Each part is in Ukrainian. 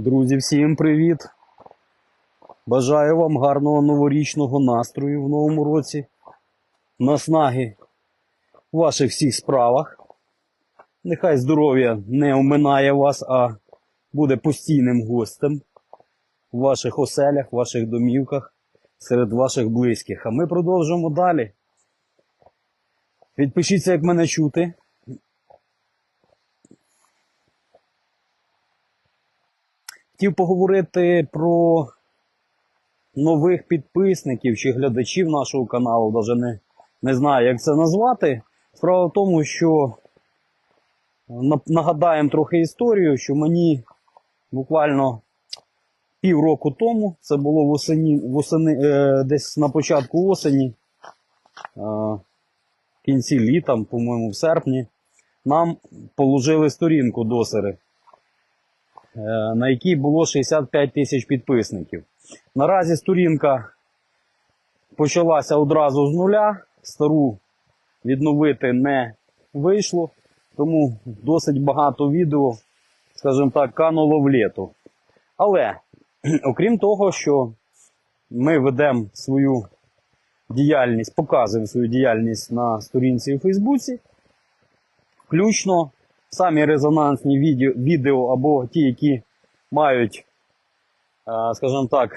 Друзі, всім привіт! Бажаю вам гарного новорічного настрою в новому році, наснаги в ваших всіх справах. Нехай здоров'я не оминає вас, а буде постійним гостем в ваших оселях, в ваших домівках, серед ваших близьких. А ми продовжимо далі. Підпишіться, як мене чути. Хотів поговорити про нових підписників чи глядачів нашого каналу, навіть не, не знаю, як це назвати. Справа в тому, що нагадаємо трохи історію, що мені буквально півроку тому, це було восені, восени, е, десь на початку осені, е, в кінці літа, по-моєму, в серпні, нам положили сторінку досери на якій було 65 тисяч підписників. Наразі сторінка почалася одразу з нуля, стару відновити не вийшло, тому досить багато відео, скажімо так, кануло в літу. Але, окрім того, що ми ведемо свою діяльність, показуємо свою діяльність на сторінці у Фейсбуці, включно самі резонансні відео, або ті, які мають, е, скажімо так,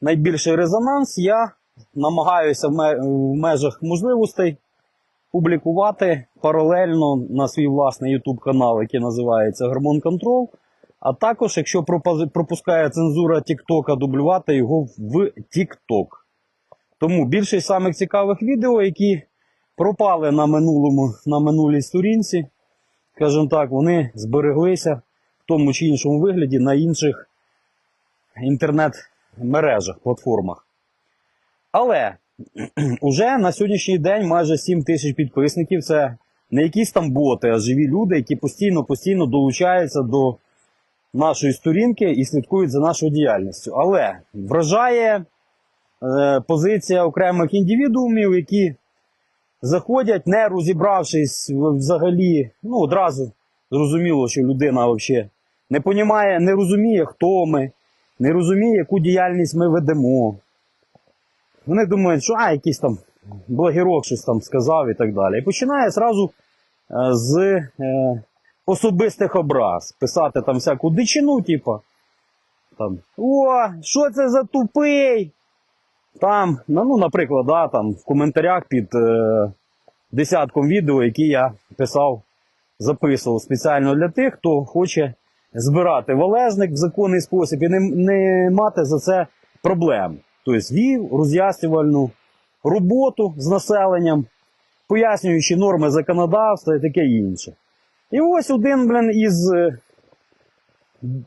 найбільший резонанс, я намагаюся в межах можливостей публікувати паралельно на свій власний YouTube канал, який називається Гормон Контрол. А також, якщо пропускає цензура TikTok, дублювати його в TikTok. Тому більшість самих цікавих відео, які пропали на минулому, на минулій сторінці, скажімо так, вони збереглися в тому чи іншому вигляді на інших інтернет-мережах, платформах. Але уже на сьогоднішній день майже 7 тисяч підписників. Це не якісь там боти, а живі люди, які постійно-постійно долучаються до нашої сторінки і слідкують за нашою діяльністю. Але вражає е, позиція окремих індивідуумів, які заходять, не розібравшись взагалі, ну одразу зрозуміло, що людина взагалі не понімає, не розуміє, хто ми, не розуміє, яку діяльність ми ведемо. Вони думають, що а, якийсь там блогерок щось там сказав і так далі. І починає зразу е, з е, особистих образ писати там всяку дичину, типу. Там, О, що це за тупий? Там, ну, ну, наприклад, да, там, в коментарях під е, десятком відео, які я писав, записував спеціально для тих, хто хоче збирати валежник в законний спосіб і не, не мати за це проблем. Тобто вів роз'яснювальну роботу з населенням, пояснюючи норми законодавства і таке інше. І ось один, блін, із е,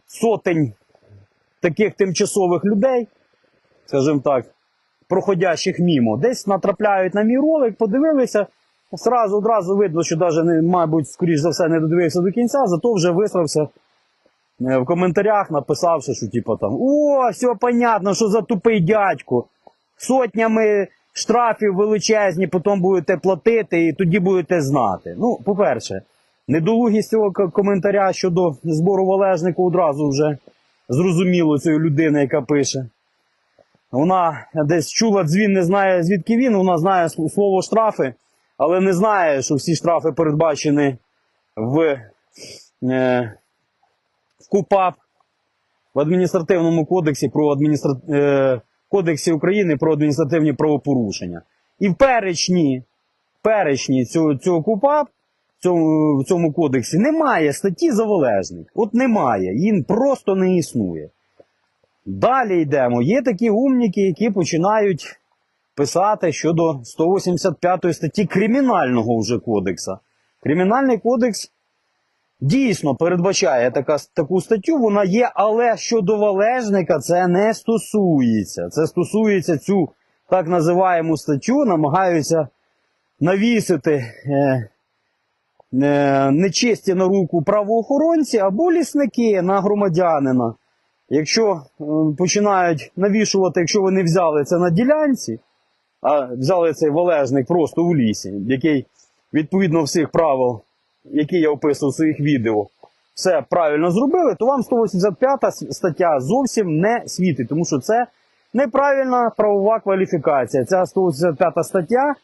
сотень таких тимчасових людей, скажімо так, проходящих мімо, десь натрапляють на мій ролик, подивилися. Сразу одразу видно, що навіть, не, мабуть, скоріш за все, не додивився до кінця, зато вже висрався е, в коментарях, написавши, що типу там О, все понятно, що за тупий дядько. Сотнями штрафів величезні, потім будете платити і тоді будете знати. Ну, по-перше, недолугість цього коментаря щодо збору валежнику одразу вже зрозуміло цієї людини, яка пише. Вона десь чула дзвін, не знає звідки він. Вона знає слово штрафи, але не знає, що всі штрафи передбачені в, е, в КУПАП, в адміністративному кодексі про адміністра... е, Кодексі України про адміністративні правопорушення. І в перечні, перечні цього, цього КУПАП в цьому, в цьому кодексі немає статті за. От немає, її просто не існує. Далі йдемо. Є такі умніки, які починають писати щодо 185 статті Кримінального вже кодекса. Кримінальний кодекс дійсно передбачає така, таку статтю, вона є, але щодо валежника це не стосується. Це стосується цю так називаємо статтю, намагаються навісити е, е, нечисті на руку правоохоронці або лісники на громадянина. Якщо починають навішувати, якщо вони взяли це на ділянці, а взяли цей валежник просто у лісі, який відповідно всіх правил, які я описував в своїх відео, все правильно зробили, то вам 185 стаття зовсім не світить, тому що це неправильна правова кваліфікація. Ця 185 стаття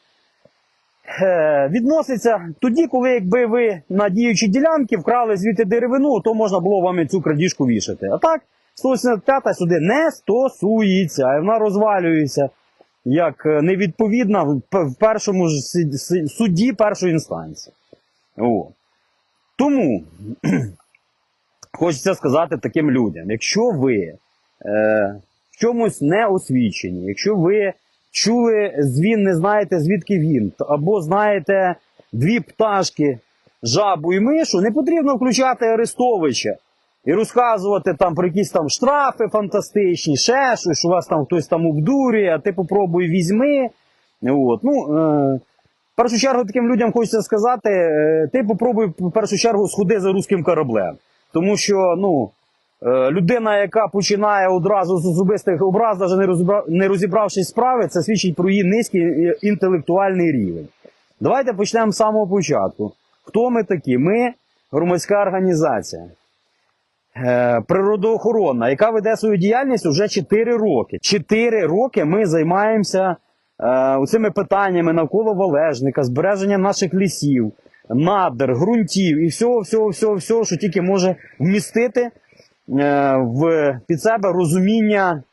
е, відноситься тоді, коли якби ви на діючі ділянки вкрали звідти деревину, то можна було вам і цю крадіжку вішати. А так, 185 сюди не стосується, і вона розвалюється як е, невідповідна в першому ж суді першої інстанції. О. Тому хочеться сказати таким людям: якщо ви е, в чомусь не освічені, якщо ви чули звін, не знаєте звідки він, або знаєте дві пташки, жабу і мишу, не потрібно включати Арестовича і розказувати там про якісь там штрафи фантастичні, ще щось, що вас там хтось там обдурює, а ти попробуй візьми. От. Ну, е, в першу чергу таким людям хочеться сказати, е, ти попробуй в першу чергу сходи за руським кораблем. Тому що ну, е, людина, яка починає одразу з особистих образ, навіть не, розібра... не розібравшись справи, це свідчить про її низький е, інтелектуальний рівень. Давайте почнемо з самого початку. Хто ми такі? Ми громадська організація. Е, природоохоронна, яка веде свою діяльність вже 4 роки. 4 роки ми займаємося е, цими питаннями навколо валежника, збереження наших лісів, надр, ґрунтів і всього, всього, всього, всього, що тільки може вмістити е, в, під себе розуміння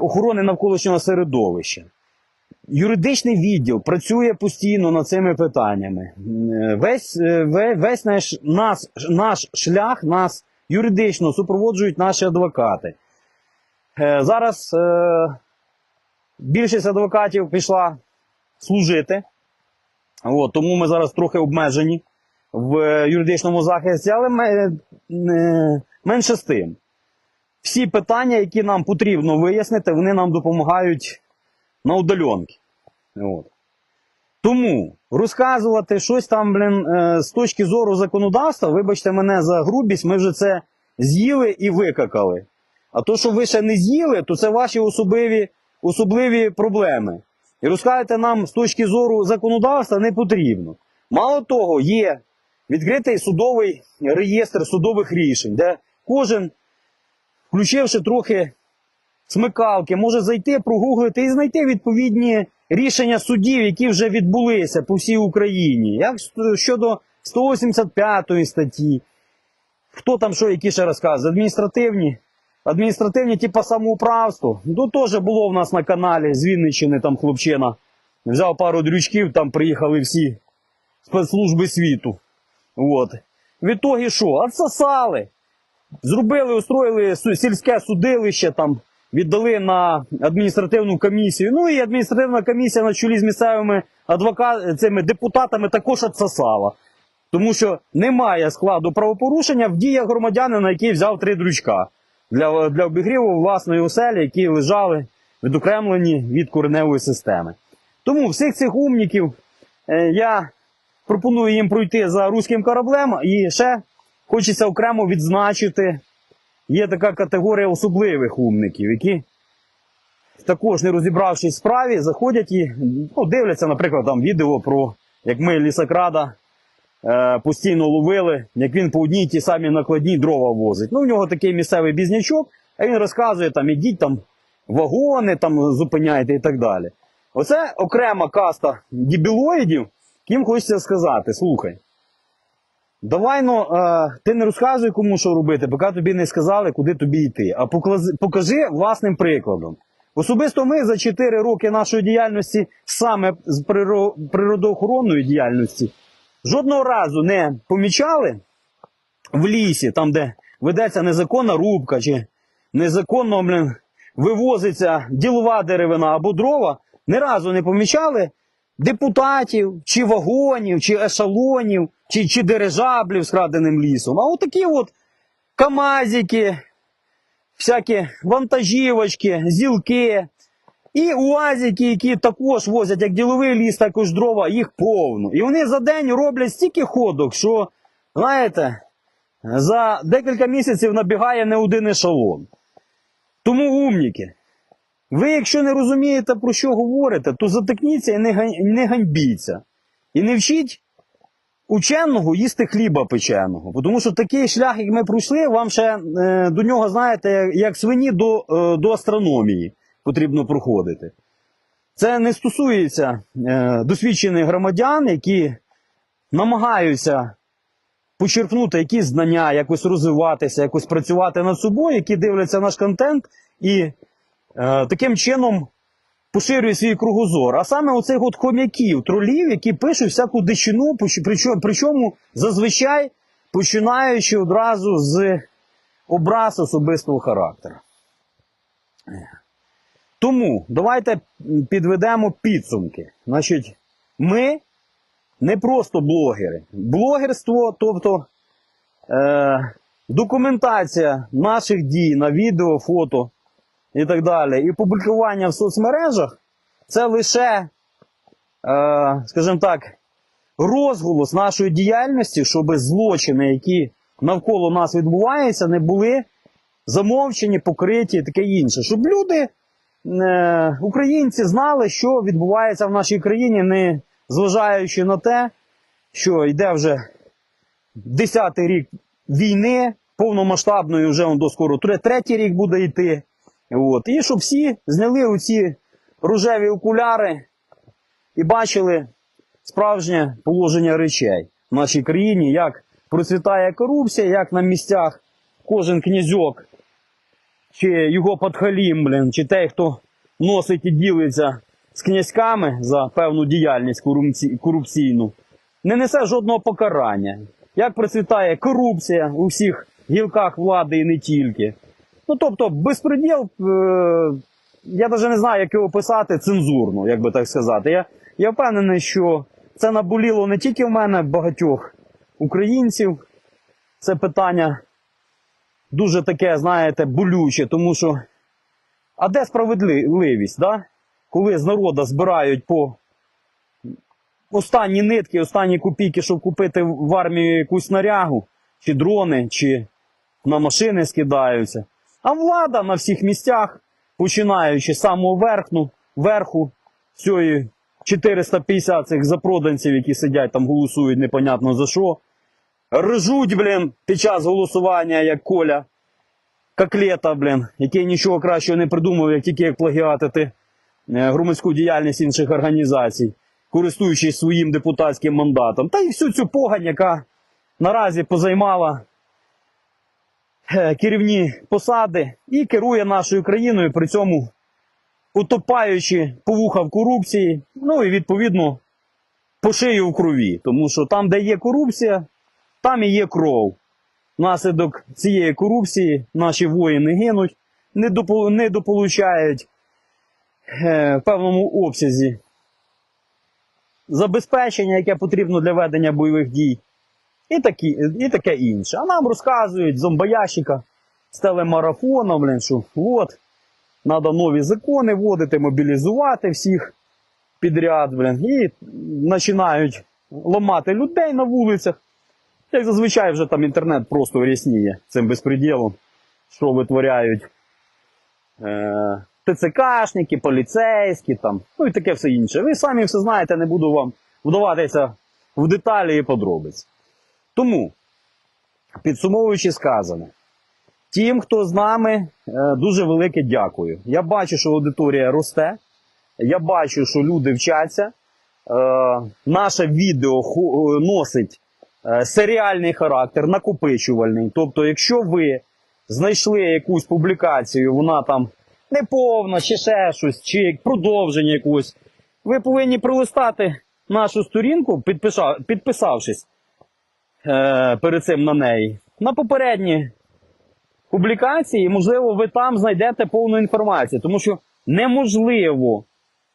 охорони навколишнього середовища. Юридичний відділ працює постійно над цими питаннями. Е, Весь, е, весь наш, нас, наш шлях нас юридично супроводжують наші адвокати. Е, Зараз більшість адвокатів пішла служити, От, тому ми зараз трохи обмежені в юридичному захисті, але е, менше з тим. Всі питання, які нам потрібно вияснити, вони нам допомагають на удаленки. От. Тому розказувати щось там, блін, е, з точки зору законодавства, вибачте мене за грубість, ми вже це з'їли і викакали. А то, що ви ще не з'їли, то це ваші особливі, особливі проблеми. І розказувати нам з точки зору законодавства не потрібно. Мало того, є відкритий судовий реєстр судових рішень, де кожен, включивши трохи смикалки, може зайти, прогуглити і знайти відповідні рішення судів, які вже відбулися по всій Україні. Як щодо 185 статті, хто там що, які ще розкази? Адміністративні. Адміністративні, типа самоуправство. Ну, теж було в нас на каналі з Вінниччини, там хлопчина. Взяв пару дрючків, там приїхали всі спецслужби світу. От. В ітогі що? Отсосали. Зробили, устроїли сільське судилище, там, віддали на адміністративну комісію. Ну і адміністративна комісія на чолі з місцевими адвокатами, цими депутатами також отсосала. Тому що немає складу правопорушення в діях громадянина, який взяв три дрючка для, для обігріву власної оселі, які лежали відокремлені від кореневої системи. Тому всіх цих умників е, я пропоную їм пройти за руським кораблем і ще хочеться окремо відзначити, є така категорія особливих умників, які також не розібравшись в справі, заходять і ну, дивляться, наприклад, там відео про як ми лісокрада е, постійно ловили, як він по одній ті самі накладні дрова возить. Ну, в нього такий місцевий бізнячок, а він розказує, там, ідіть там вагони там зупиняйте і так далі. Оце окрема каста дібілоїдів, яким хочеться сказати, слухай. Давай ну, е, ти не розказуй кому що робити, поки тобі не сказали, куди тобі йти. А поклази- покажи власним прикладом. Особисто ми за 4 роки нашої діяльності, саме з природоохоронної діяльності, жодного разу не помічали в лісі, там, де ведеться незаконна рубка, чи незаконно блін, вивозиться ділова деревина або дрова, ні разу не помічали депутатів, чи вагонів, чи ешелонів, чи, чи дирижаблів з краденим лісом. А отакі от камазики, всякі вантажівочки, зілки. І уазики, які також возять як діловий ліс, також дрова, їх повно. І вони за день роблять стільки ходок, що, знаєте, за декілька місяців набігає не один ешелон. Тому умніки. Ви, якщо не розумієте, про що говорите, то затикніться і не, ганьбіться. І не вчіть ученого їсти хліба печеного. Тому що такий шлях, як ми пройшли, вам ще е, до нього, знаєте, як, свині до, е, до астрономії потрібно проходити. Це не стосується е, досвідчених громадян, які намагаються почерпнути якісь знання, якось розвиватися, якось працювати над собою, які дивляться наш контент і е, таким чином поширюють свій кругозор. А саме оцих от хом'яків, тролів, які пишуть всяку дичину, причому зазвичай починаючи одразу з образ особистого характеру. Тому давайте підведемо підсумки. Значить, ми не просто блогери. Блогерство, тобто е, документація наших дій на відео, фото і так далі, і публікування в соцмережах це лише, е, скажімо так, розголос нашої діяльності, щоб злочини, які навколо нас відбуваються, не були замовчені, покриті і таке інше. Щоб люди, е, українці, знали, що відбувається в нашій країні, не зважаючи на те, що йде вже десятий рік війни, повномасштабної вже до скоро тре- третій рік буде йти. От. І щоб всі зняли оці рожеві окуляри і бачили справжнє положення речей в нашій країні, як процвітає корупція, як на місцях кожен князьок, чи його подхалім, блін, чи той, хто носить і ділиться з князьками за певну діяльність корупційну, не несе жодного покарання. Як процвітає корупція у всіх гілках влади і не тільки. Ну тобто, безпреділ, е, я навіть не знаю, як його писати цензурно, як би так сказати. Я, я впевнений, що це наболіло не тільки в мене, багатьох українців. Це питання дуже таке, знаєте, болюче, тому що. А де справедливість, да? коли з народу збирають по останні нитки, останні копійки, щоб купити в армію якусь снарягу, чи дрони, чи на машини скидаються. А влада на всіх місцях, починаючи з самого верхну, верху цієї 450 цих запроданців, які сидять там, голосують непонятно за що, ржуть, блін, під час голосування, як Коля Коклета, блін, який нічого кращого не придумав, як тільки як плагіатити е, громадську діяльність інших організацій, користуючись своїм депутатським мандатом. Та й всю цю погань, яка наразі позаймала керівні посади і керує нашою країною, при цьому утопаючи по вуха в корупції, ну і відповідно по шию в крові. Тому що там, де є корупція, там і є кров. Внаслідок цієї корупції наші воїни гинуть, не, допо, не дополучають е, в певному обсязі забезпечення, яке потрібно для ведення бойових дій, і, такі, і таке інше. А нам розказують зомбоящика з телемарафоном, блін, що от, треба нові закони вводити, мобілізувати всіх підряд, блін, і починають ламати людей на вулицях. Як зазвичай вже там інтернет просто рясніє цим безпреділом, що витворяють е, ТЦКшники, поліцейські, там, ну і таке все інше. Ви самі все знаєте, не буду вам вдаватися в деталі і подробиць. Тому, підсумовуючи сказане, тим, хто з нами, е, дуже велике дякую. Я бачу, що аудиторія росте. Я бачу, що люди вчаться. Е, наше відео е, носить серіальний характер, накопичувальний. Тобто, якщо ви знайшли якусь публікацію, вона там неповна, чи ще щось, чи продовження якогось, ви повинні пролистати нашу сторінку, підписавшись е, перед цим на неї. На попередні публікації, можливо, ви там знайдете повну інформацію, тому що неможливо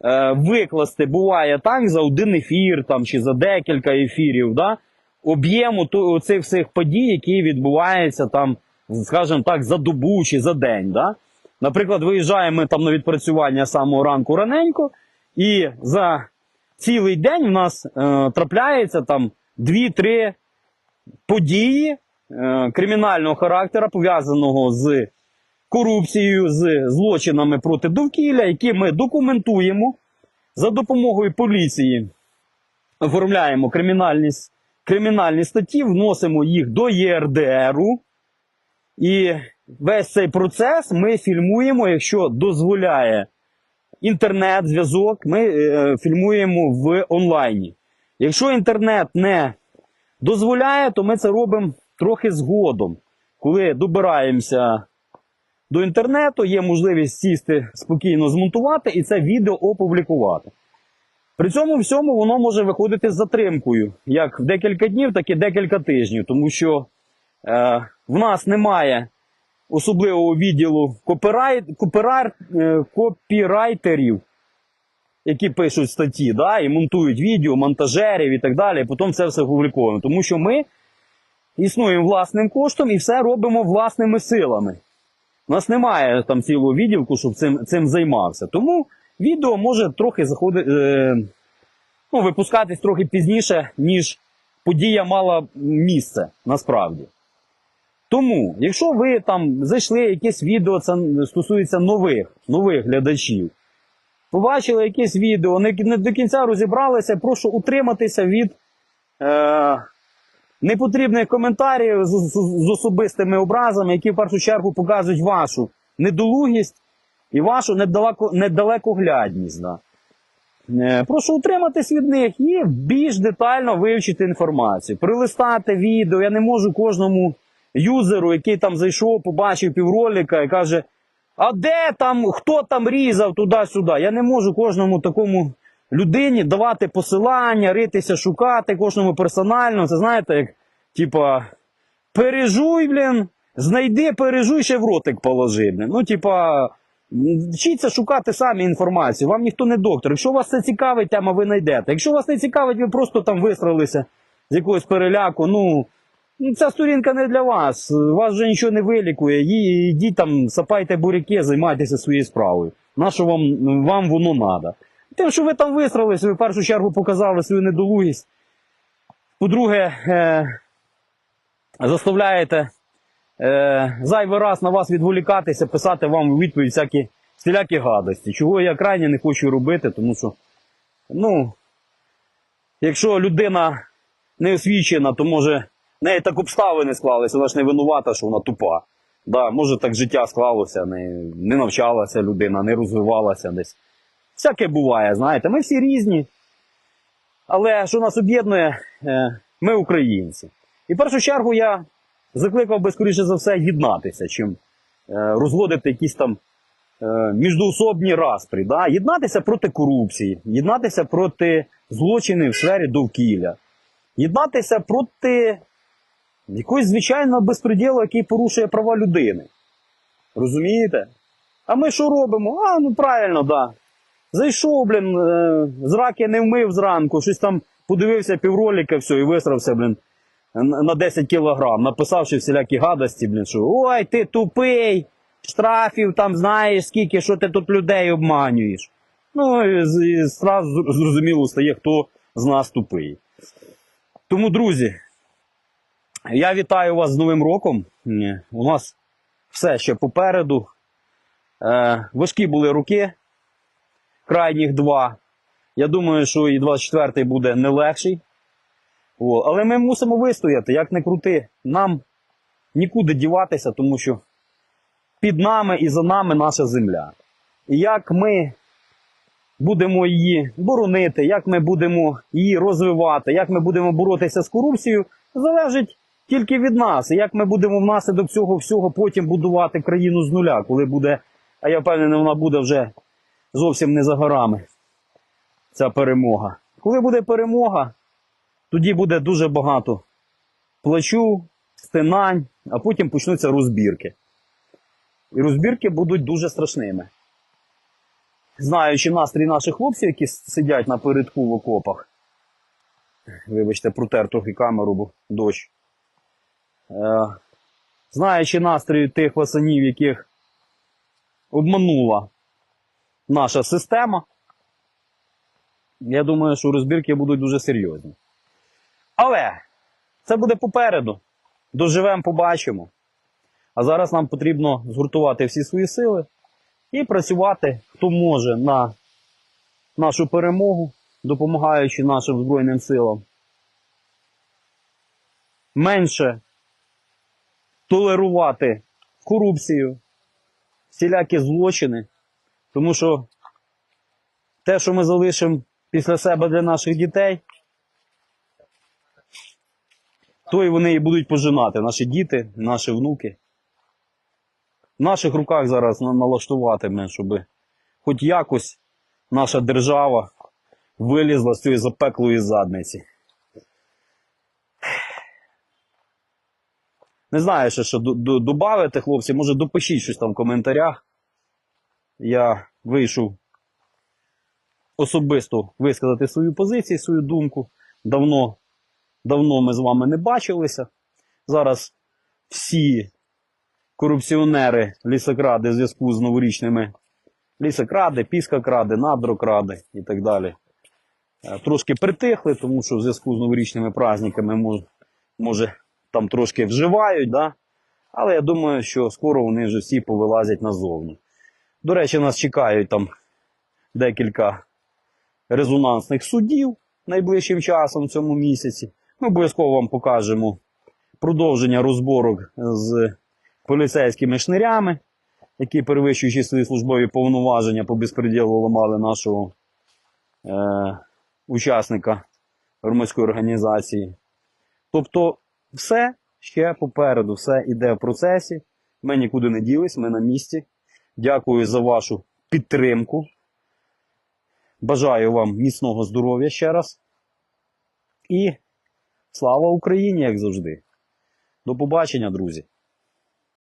е, викласти, буває так, за один ефір там, чи за декілька ефірів, да, об'єму цих всіх подій, які відбуваються там, скажімо так, за добу чи за день. Да? Наприклад, виїжджаємо ми там на відпрацювання самого ранку раненько, і за цілий день в нас е, трапляється там 2-3 події е, кримінального характеру, пов'язаного з корупцією, з злочинами проти довкілля, які ми документуємо за допомогою поліції, оформляємо кримінальні кримінальні статті, вносимо їх до ЄРДРу. І весь цей процес ми фільмуємо, якщо дозволяє інтернет-зв'язок, ми е, фільмуємо в онлайні. Якщо інтернет не дозволяє, то ми це робимо трохи згодом. Коли добираємося до інтернету, є можливість сісти спокійно змонтувати і це відео опублікувати. При цьому всьому воно може виходити з затримкою, як в декілька днів, так і декілька тижнів, тому що е, в нас немає особливого відділу е, копірайтерів, які пишуть статті, да, і монтують відео, монтажерів і так далі. Потім це все опубліковуємо. Тому що ми існуємо власним коштом і все робимо власними силами. У нас немає там цілого відділку, щоб цим, цим займався. Тому відео може трохи заходити, е, ну, випускатись трохи пізніше, ніж подія мала місце насправді. Тому, якщо ви там зайшли якесь відео, це стосується нових, нових глядачів, побачили якесь відео, не, не до кінця розібралися, прошу утриматися від е, непотрібних коментарів з, з, з особистими образами, які в першу чергу показують вашу недолугість і вашу недалеко, недалекоглядність. Да. Е, Прошу утриматись від них і більш детально вивчити інформацію. Прилистати відео. Я не можу кожному юзеру, який там зайшов, побачив півролика і каже: А де там, хто там різав туди-сюди? Я не можу кожному такому людині давати посилання, ритися, шукати кожному персонально. Це знаєте, як типа пережуй, блін, знайди, пережуй, ще в ротик положи. Блін. Ну, типа. Вчіться шукати самі інформацію. Вам ніхто не доктор. Якщо вас це цікавить, тема ви знайдете. Якщо вас не цікавить, ви просто там висралися з якогось переляку. Ну, ця сторінка не для вас. Вас вже нічого не вилікує. Йдіть там, сапайте буряки, займайтеся своєю справою. На що вам, вам воно треба? Тим, що ви там висралися, ви в першу чергу показали свою недолугість. По-друге, е, заставляєте е, зайвий раз на вас відволікатися, писати вам у відповідь всякі всілякі гадості. Чого я крайне не хочу робити, тому що, ну, якщо людина не освічена, то може в неї так обставини склалися, вона ж не винувата, що вона тупа. Да, може так життя склалося, не, не навчалася людина, не розвивалася десь. Всяке буває, знаєте, ми всі різні. Але що нас об'єднує, е, ми українці. І в першу чергу я закликав би, скоріше за все, єднатися, чим е, розводити якісь там е, міждоособні распрі. Да? Єднатися проти корупції, єднатися проти злочинів в сфері довкілля, єднатися проти якогось звичайного безпреділу, який порушує права людини. Розумієте? А ми що робимо? А, ну правильно, да. Зайшов, блін, е, зраки не вмив зранку, щось там подивився півроліка, все, і висрався, блін, на на 10 кілограм, написавши всілякі гадості, блін, що ой, ти тупий, штрафів там знаєш скільки, що ти тут людей обманюєш. Ну, і зразу зрозуміло стає, хто з нас тупий. Тому, друзі, я вітаю вас з Новим роком. У нас все ще попереду. Е, важкі були роки, крайніх два. Я думаю, що і 24-й буде не легший. О, але ми мусимо вистояти, як не крути. Нам нікуди діватися, тому що під нами і за нами наша земля. І як ми будемо її боронити, як ми будемо її розвивати, як ми будемо боротися з корупцією, залежить тільки від нас. І як ми будемо внаслідок цього всього потім будувати країну з нуля, коли буде, а я впевнений, вона буде вже зовсім не за горами. Ця перемога. Коли буде перемога, тоді буде дуже багато плачу, стинань, а потім почнуться розбірки. І розбірки будуть дуже страшними. Знаючи настрій наших хлопців, які сидять на передку в окопах. Вибачте, протер трохи камеру, бо дощ. Е, знаючи настрій тих пацанів, яких обманула наша система, я думаю, що розбірки будуть дуже серйозні. Але це буде попереду. Доживемо, побачимо. А зараз нам потрібно згуртувати всі свої сили і працювати, хто може на нашу перемогу, допомагаючи нашим Збройним силам. менше толерувати корупцію, всілякі злочини, тому що те, що ми залишимо після себе для наших дітей, то і вони і будуть пожинати, наші діти, наші внуки. В наших руках зараз на- налаштувати, ми, щоб хоч якось наша держава вилізла з цієї запеклої задниці. Не знаю, ще що д- д- добавити, хлопці, може допишіть щось там в коментарях. Я вийшов особисто висказати свою позицію, свою думку. Давно, давно ми з вами не бачилися. Зараз всі корупціонери, лісокради в зв'язку з новорічними лісокради, піскокради, надрокради і так далі. Е, Трошки притихли, тому що в зв'язку з новорічними праздниками може там трошки вживають, да? але я думаю, що скоро вони вже всі повилазять назовні. До речі, нас чекають там декілька резонансних судів найближчим часом в цьому місяці. Ми обов'язково вам покажемо продовження розборок з поліцейськими шнирями, які, перевищуючи свої службові повноваження по безпреділу ламали нашого е, учасника громадської організації. Тобто, все ще попереду, все йде в процесі. Ми нікуди не ділись, ми на місці. Дякую за вашу підтримку. Бажаю вам міцного здоров'я ще раз. І слава Україні, як завжди. До побачення, друзі!